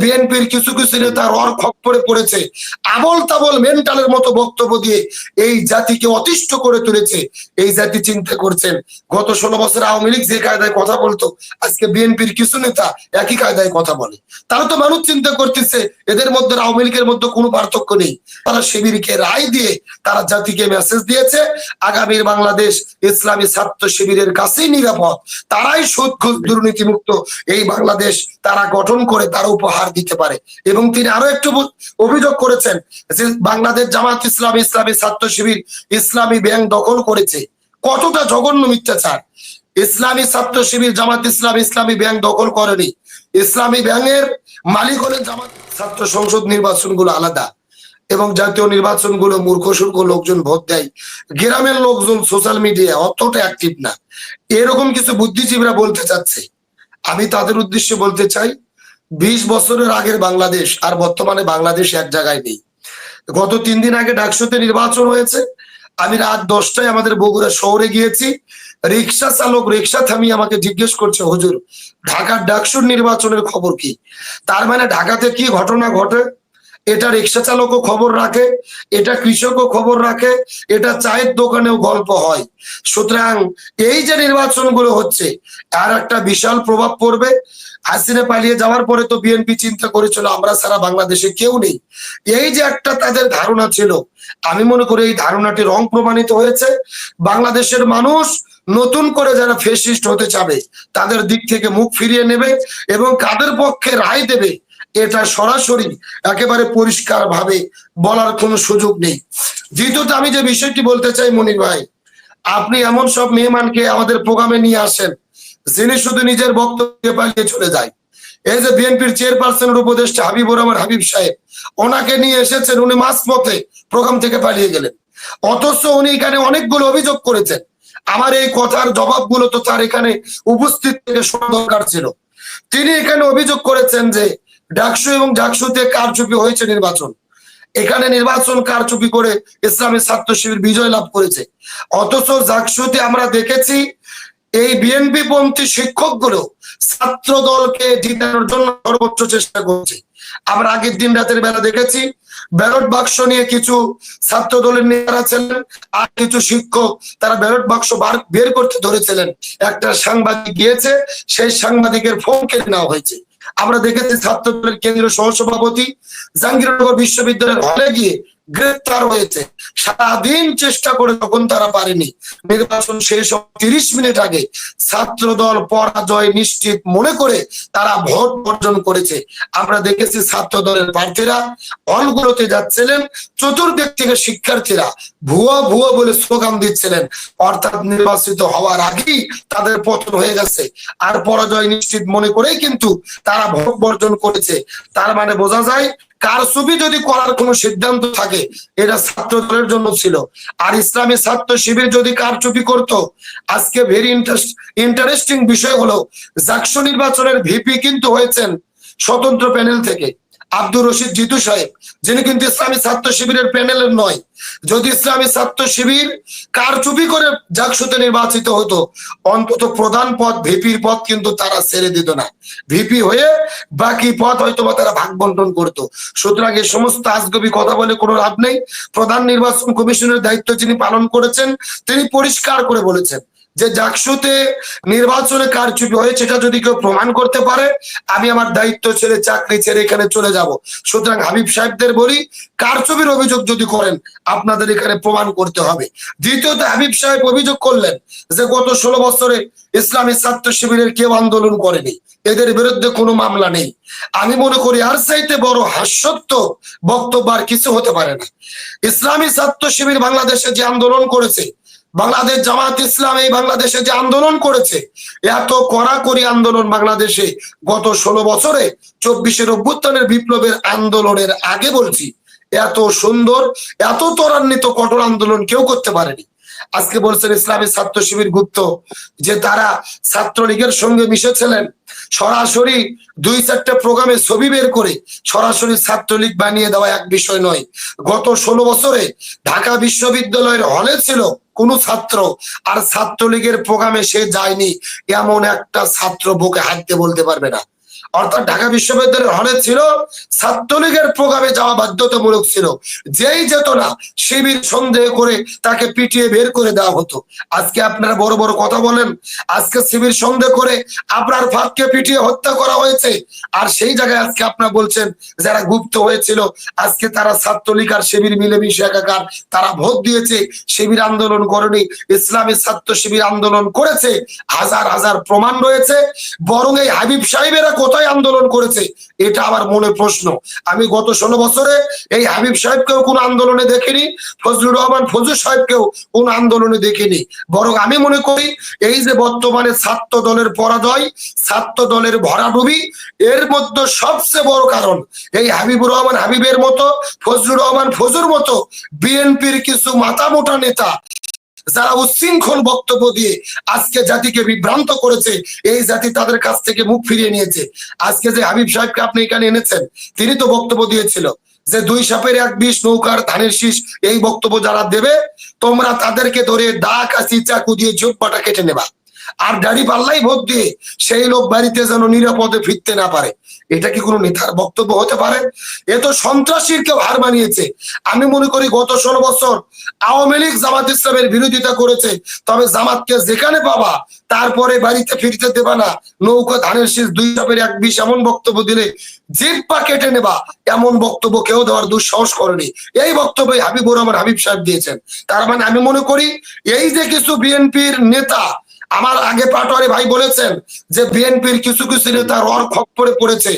বিএনপির কিছু কিছু নেতা রর খপ্পরে পড়েছে। আবল তাবল মেন্টালের মতো বক্তব্য দিয়ে এই জাতিকে অতিষ্ঠ করে তুলেছে। এই জাতি চিন্তা করছেন, গত ষোলো বছর আওয়ামী লীগ যে কায়দায় কথা বলতো, আজকে বিএনপির কিছু নেতা একই কায়দায় কথা বলে। তারা তো মানুষ চিন্তা করতেছে, এদের মধ্যে আওয়ামী লীগের মধ্যে কোনো পার্থক্য নেই। তারা শিবিরকে রায় দিয়ে তারা জাতিকে মেসেজ দিয়েছে, আগামীর বাংলাদেশ ইসলামী ছাত্র শিবিরের কাছেই নিরাপদ। তারাই সুদ ঘুষ দুর্নীতি মুক্ত এই বাংলাদেশ তারা গঠন করে, তারা উপহার দিতে পারে। এবং তিনি আরও একটু অভিযোগ করেছেন যে বাংলাদেশ জামাত ইসলাম ইসলামী ছাত্র শিবির ইসলামী ব্যাংক দখল করেছে। কতটা জঘন্য মিথ্যাচার। ইসলামী ছাত্র শিবির জামাত ইসলাম ইসলামী ব্যাংক দখল করেনি। ইসলামী ব্যাংকের মালিক হলেন জামাত ছাত্র সংসদ নির্বাচনগুলো আলাদা এবং জাতীয় নির্বাচনগুলো মূর্খসূর্খ লোকজন ভোট দেয়। গ্রামের লোকজন সোশ্যাল মিডিয়া অতটা অ্যাক্টিভ না। এরকম কিছু বুদ্ধিজীবীরা বলতে চাচ্ছে। আমি তাদের উদ্দেশ্যে বলতে চাই বিশ বছরের আগের বাংলাদেশ, আর বর্তমানে বাংলাদেশ এক জায়গায় নেই। গত তিন দিন আগে ডাকসুতে নির্বাচন হয়েছে। আমি রাত দশটায় আমাদের বগুড়া শহরে গিয়েছি। রিক্সা চালক, রিক্সা থামিয়ে আমাকে জিজ্ঞেস করছে, হুজুর, ঢাকার ডাকসুর নির্বাচনের খবর কি? তার মানে ঢাকাতে কি ঘটনা ঘটে? এটা রিক্সা চালকও খবর রাখে, এটা কৃষকও খবর রাখে, এটা চায়ের দোকানেও গল্প হয়। সুতরাং এই যে নির্বাচনগুলো হচ্ছে, আর একটা বিশাল প্রভাব পড়বে। হাসিনা পালিয়ে যাওয়ার পরে তো বিএনপি চিন্তা করেছিল, আমরা সারা বাংলাদেশে কেউ নেই। এই যে একটা তাদের ধারণা ছিল, আমি মনে করি এই ধারণাটি রং প্রমাণিত হয়েছে। বাংলাদেশের মানুষ নতুন করে যারা ফেসিস্ট হতে চাবে, তাদের দিক থেকে মুখ ফিরিয়ে নেবে এবং কাদের পক্ষে রায় দেবে এটা সরাসরি একেবারে পরিষ্কার ভাবে বলার কোনো সুযোগ নেই। দ্বিতীয়ত আমি যে বিষয়টি বলতে চাই, মনির ভাই, আপনি এমন সব মেহমানকে আমাদের প্রোগ্রামে নিয়ে আসেন, যিনি শুধু নিজের বক্তব্যে পালিয়ে চলে যায়। এই যে বিএনপির চেয়ারপারসনের উপদেষ্টা হাবিবুর রহমান হাবিব সাহেব, ওনাকে নিয়ে এসেছেন, উনি মাঝ পথে প্রোগ্রাম থেকে পালিয়ে গেলেন। অথচ উনি এখানে অনেকগুলো অভিযোগ করেছেন। আমার এই কথার জবাবগুলো তো তার এখানে উপস্থিত থেকে শোনা দরকার ছিল। তিনি এখানে অভিযোগ করেছেন যে ডাকসু এবং ডাকসুতে কারচুপি হয়েছে নির্বাচন। এখানে নির্বাচন কারচুপি করে ইসলামী ছাত্র শিবির বিজয় লাভ করেছে। অথচ জাকসুতে আমরা দেখেছি, এই বিএনপি পন্থী শিক্ষকগুলো ছাত্র দলকে জিতানোর জন্য সর্বোচ্চ চেষ্টা করছে। আমরা আগের দিন রাতের বেলা দেখেছি, ব্যালট বাক্স নিয়ে কিছু ছাত্র দলের নেতারা ছিলেন আর কিছু শিক্ষক তারা ব্যালট বাক্স বের করতে ধরেছিলেন। একটা সাংবাদিক গিয়েছে, সেই সাংবাদিকের ফোন কেটে নেওয়া হয়েছে। আমরা দেখেছি ছাত্র দলের কেন্দ্রীয় সহসভাপতি জাহাঙ্গীরনগর বিশ্ববিদ্যালয়ের হলে গিয়ে গ্রেপ্তার হয়েছে। সারাদিন চেষ্টা করে তখন তারা পারেনি, নির্বাচন শেষ তিরিশ মিনিট আগে ছাত্র দল পরাজয় নিশ্চিত মনে করে তারা ভোট বর্জন করেছে। আমরা দেখেছি ছাত্র দলের প্রার্থীরা হলগুলোতে যাচ্ছিলেন, চতুর্দিক থেকে শিক্ষার্থীরা ভুয়া ভুয়া বলে স্লোগান দিচ্ছিলেন। অর্থাৎ নির্বাচিত হওয়ার আগেই তাদের পতন হয়ে গেছে। আর পরাজয় নিশ্চিত মনে করেই কিন্তু তারা ভোট বর্জন করেছে। তার মানে বোঝা যায় কার ছবি যদি করার কোনো সিদ্ধান্ত থাকে, এটা ছাত্র দলের জন্য ছিল। আর ইসলামী ছাত্র শিবির যদি কারচুপি করত, আজকে ভেরি ইন্টারেস্ট ইন্টারেস্টিং বিষয় হলো, জাকসু নির্বাচনের ভিপি কিন্তু হয়েছেন স্বতন্ত্র প্যানেল থেকে। আব্দুর রশিদ জিতু সাহেব, যিনি কিন্তু ইসলামী ছাত্র শিবিরের প্যানেলের নয়। যদি ইসলামী ছাত্র শিবির কারচুপি করে জাকসুতে নির্বাচিত হতো, অন্তত প্রধান পদ, ভিপির পদ কিন্তু তারা ছেড়ে দিত না। ভিপি হয়ে বাকি পদ হয়তো বা তারা ভাগ বন্টন করতো। সুতরাং এই সমস্ত আজগবি কথা বলে কোনো লাভ নেই। প্রধান নির্বাচন কমিশনের দায়িত্ব যিনি পালন করেছেন, তিনি পরিষ্কার করে বলেছেন যে জাকসুতে নির্বাচনে কারচুপি হয়েছে সেটা যদি কেউ প্রমাণ করতে পারে, আমি আমার দায়িত্ব ছেড়ে চাকরি ছেড়ে এখানে চলে যাব। সুতরাং হাবিব সাহেবদের বলি, কারচুপির অভিযোগ যদি করেন, আপনাদের এখানে প্রমাণ করতে হবে। দ্বিতীয়ত, হাবিব সাহেব অভিযোগ করলেন যে গত ষোলো বছরে ইসলামী ছাত্র শিবিরের কেউ আন্দোলন করেনি। এদের বিরুদ্ধে কোনো মামলা নেই। আমি মনে করি, আর চাইতে বড় হাস্যত্ব বক্তব্য আর কিছু হতে পারে না। ইসলামী ছাত্র শিবির বাংলাদেশে যে আন্দোলন করেছে বাংলাদেশ জামাত ইসলাম এই বাংলাদেশে যে আন্দোলন করেছে, এত কড়াকড়ি আন্দোলন বাংলাদেশে গত ষোলো বছরে চব্বিশের অভ্যুত্থানের বিপ্লবের আন্দোলনের আগে বলছি, এত সুন্দর, এত ত্বরান্বিত কঠোর আন্দোলন কেউ করতে পারেনি। আজকে বলছেন ইসলামী ছাত্র শিবির গুপ্ত, যে তারা ছাত্রলীগের সঙ্গে মিশেছিলেন, সরাসরি দুই চারটে প্রোগ্রামে ছবি বের করে সরাসরি ছাত্রলীগ বানিয়ে দেওয়া এক বিষয় নয়। গত ষোলো বছরে ঢাকা বিশ্ববিদ্যালয়ের হলে ছিল কোন ছাত্র আর ছাত্রলীগের প্রোগ্রামে সে যায়নি, এমন একটা ছাত্র বুকে হাঁটতে বলতে পারবে না। অর্থাৎ ঢাকা বিশ্ববিদ্যালয়ের হলে ছিল, ছাত্রলীগের প্রোগ্রামে যাওয়া বাধ্যতামূলক ছিল। যেই যেত না, শিবির সন্দেহ করে তাকে পিটিয়ে বের করে দেওয়া হতো। আজকে আপনারা বড় বড় কথা বলেন, আজকে শিবির সন্দেহ করে আপনার ফাঁদকে পিটিয়ে হত্যা করা হয়েছে। আর সেই জায়গায় আজকে আপনারা বলছেন, যারা গুপ্ত হয়েছিল, আজকে তারা ছাত্রলীগ আর শিবির মিলেমিশে একাকার, তারা ভোট দিয়েছে, শিবির আন্দোলন করেনি, ইসলামী ছাত্র শিবির আন্দোলন করেছে, হাজার হাজার প্রমাণ রয়েছে, বরং এই হাবিব সাহেবেরা কোথায় আন্দোলন করেছে, এটা আমার মনে প্রশ্ন। আমি গত ষোলো বছরে এই হাবিব সাহেবকেও কোন আন্দোলনে দেখিনি, ফজলুর রহমান ফজল সাহেবকেও কোন আন্দোলনে দেখিনি। বরং আমি মনে করি, এই যে বর্তমানে ছাত্র দলের পরাজয়, ছাত্র দলের ভরাডুবি, এর মধ্যে সবচেয়ে বড় কারণ এই হাবিবুর রহমান হাবিবের মতো, ফজলুর রহমান ফজুর মতো, বিএনপির কিছু মাথা মোটা নেতা যারা উচ্ছৃঙ্খল বক্তব্য দিয়ে আজকে জাতিকে বিভ্রান্ত করেছে, এই জাতি তাদের কাছ থেকে মুখ ফিরিয়ে নিয়েছে। আজকে যে হাবিব সাহেবকে আপনি এখানে এনেছেন, তিনি তো বক্তব্য দিয়েছিল যে দুই সাপের এক বিষ নৌকার ধানের শীষ, এই বক্তব্য যারা দেবে, তোমরা তাদেরকে ধরে দা কাশি চাকু দিয়ে ঝোপ কেটে নেবা। আর দাড়ি পাল্লাই ভোট দিয়ে সেই লোক বাড়িতে যেন নিরাপদে ফিরতে না পারে। এটা কি কোনো নেতার বক্তব্য হতে পারে? এ তো সন্ত্রাসীর কেউ হার মানিয়েছে। আমি মনে করি গত ষোলো বছর আওয়ামী লীগ জামাত ইসলামের বিরোধিতা করেছে। তবে জামাতকে যেখানে পাবা, তারপরে বাড়িতে ফিরতে দেবা না। নৌকা, ধানের শীষ, দুই চাপের এক বিষ এমন বক্তব্য দিলে জিব্বা কেটে নেবা। এমন বক্তব্য কেউ দেওয়ার দুঃসাহস করেনি। এই বক্তব্য হাবিবুর রহমান হাবিব সাহেব দিয়েছেন। তার মানে আমি মনে করি এই যে কিছু বিএনপির নেতা আমার আগে পাটোয়ারি ভাই বলেছেন যে বিএনপির কিছু কিছু নেতা রর খপ্পরে পড়েছে।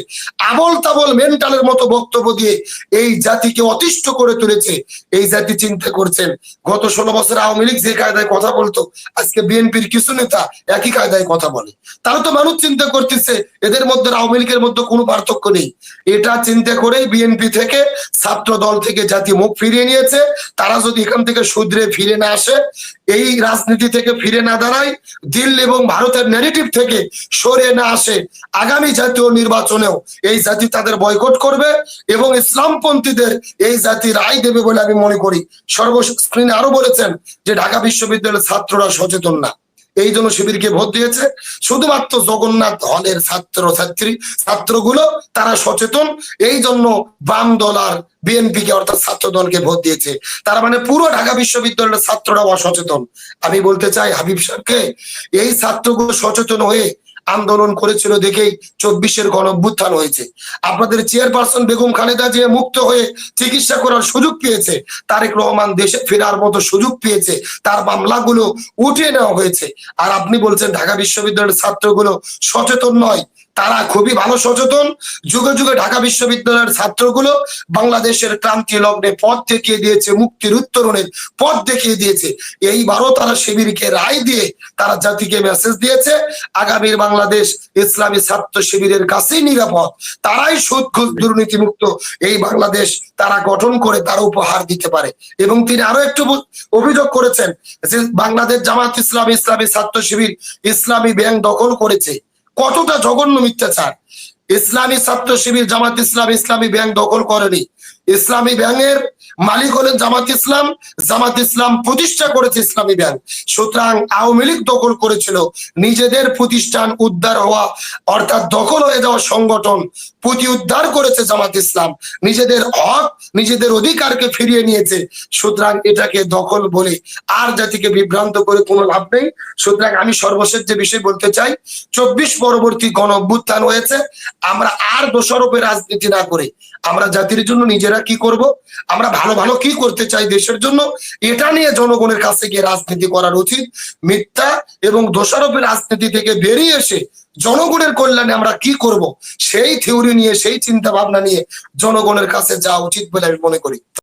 আবল তাবল মেন্টালের মতো বক্তব্য দিয়ে এই জাতিকে অতিষ্ঠ করে তুলেছে। এই জাতি চিন্তা করছেন, গত ষোলো বছর আওয়ামী লীগ যে কায়দায় কথা বলতো, আজকে বিএনপির কিছু নেতা একই কায়দায় কথা বলে। তারা তো মানুষ চিন্তা করতেছে, এদের মধ্যে আওয়ামী লীগের মধ্যে কোনো পার্থক্য নেই। এটা চিন্তা করেই বিএনপি থেকে ছাত্র দল থেকে জাতি মুখ ফিরিয়ে নিয়েছে। তারা যদি এখান থেকে শুধরে ফিরে না আসে, এই রাজনীতি থেকে ফিরে না দাঁড়ায় দিল্লি এবং ভারতের নেগেটিভ থেকে সরে না আসে আগামী জাতীয় নির্বাচনেও এই জাতি তাদের বয়কট করবে এবং ইসলামপন্থীদের এই জাতি রায় দেবে বলে আমি মনে করি। সর্বস্ক্রিনে আরও বলেছেন যে ঢাকা বিশ্ববিদ্যালয়ের ছাত্ররা সচেতন না। এই জন্য শিবিরকে ভোট দিয়েছে। শুধুমাত্র জগন্নাথ হলের ছাত্র ছাত্রী, ছাত্রগুলো তারা সচেতন। এই জন্য বাম দল আর বিএনপি কে অর্থাৎ ছাত্র দলকে ভোট দিয়েছে। তার মানে পুরো ঢাকা বিশ্ববিদ্যালয়ের ছাত্ররা অসচেতন। আমি বলতে চাই হাবিব সাহেবকে, এই ছাত্রগুলো সচেতন হয়ে আন্দোলন করেছিল দেখেই চব্বিশের গণভ্যুত্থান হয়েছে। আপনাদের চেয়ারপারসন বেগম খালেদা যে মুক্ত হয়ে চিকিৎসা করার সুযোগ পেয়েছে। তারেক রহমান দেশে ফেরার মতো সুযোগ পেয়েছে। তার মামলাগুলো উঠিয়ে নেওয়া হয়েছে। আর আপনি বলছেন ঢাকা বিশ্ববিদ্যালয়ের ছাত্রগুলো সচেতন নয়। তারা খুবই ভালো সচেতন। যুগে যুগে ঢাকা বিশ্ববিদ্যালয়ের ছাত্রগুলো বাংলাদেশের ক্রান্তি লগ্নে পথ দেখিয়ে দিয়েছে, মুক্তির উত্তরণের পথ দেখিয়ে দিয়েছে। এইবারও তারা শিবিরকে রায় দিয়ে তারা জাতিকে মেসেজ দিয়েছে, আগামীর বাংলাদেশ ইসলামী ছাত্র শিবিরের কাছেই নিরাপদ। তারাই সুদ ঘুষ দুর্নীতি মুক্ত এই বাংলাদেশ তারা গঠন করে তারা উপহার দিতে পারে। এবং তিনি আরও একটু অভিযোগ করেছেন যে বাংলাদেশ জামাত ইসলামী ইসলামী ছাত্র শিবির ইসলামী ব্যাংক দখল করেছে। কতটা জঘন্য মিথ্যাচার? ইসলামী ছাত্র শিবির জামাত ইসলাম ইসলামী ব্যাংক দখল করেনি। ইসলামী ব্যাংকের মালিক হলেন জামাত ইসলাম। জামাত ইসলাম প্রতিষ্ঠা করেছে ইসলামী ব্যাংক। সুতরাং আওয়ামী লীগ দখল করেছিল। নিজেদের প্রতিষ্ঠান উদ্ধার হওয়া, অর্থাৎ দখল হয়ে যাওয়া সংগঠন প্রতি উদ্ধার করেছে জামাত ইসলাম। নিজেদের হক, নিজেদের অধিকারকে ফিরিয়ে নিয়েছে। সুতরাং এটাকে দখল বলে আর জাতিকে বিভ্রান্ত করে কোনো লাভ নেই। সুতরাং আমি সর্বশেষ যে বিষয় বলতে চাই, চব্বিশ পরবর্তী গণ হয়েছে। আমরা আর দোষারোপে রাজনীতি না করে আমরা জাতির জন্য নিজেরা কি করব? আমরা ভালো ভালো কি করতে চাই দেশের জন্য? এটা নিয়ে জনগণের কাছে গিয়ে রাজনীতি করার উচিত। মিথ্যা এবং দোষারোপের রাজনীতি থেকে বেরিয়ে এসে জনগণের কল্যাণে আমরা কি করব? সেই থিওরি নিয়ে, সেই চিন্তা ভাবনা নিয়ে জনগণের কাছে যাওয়া উচিত বলে আমি মনে করি।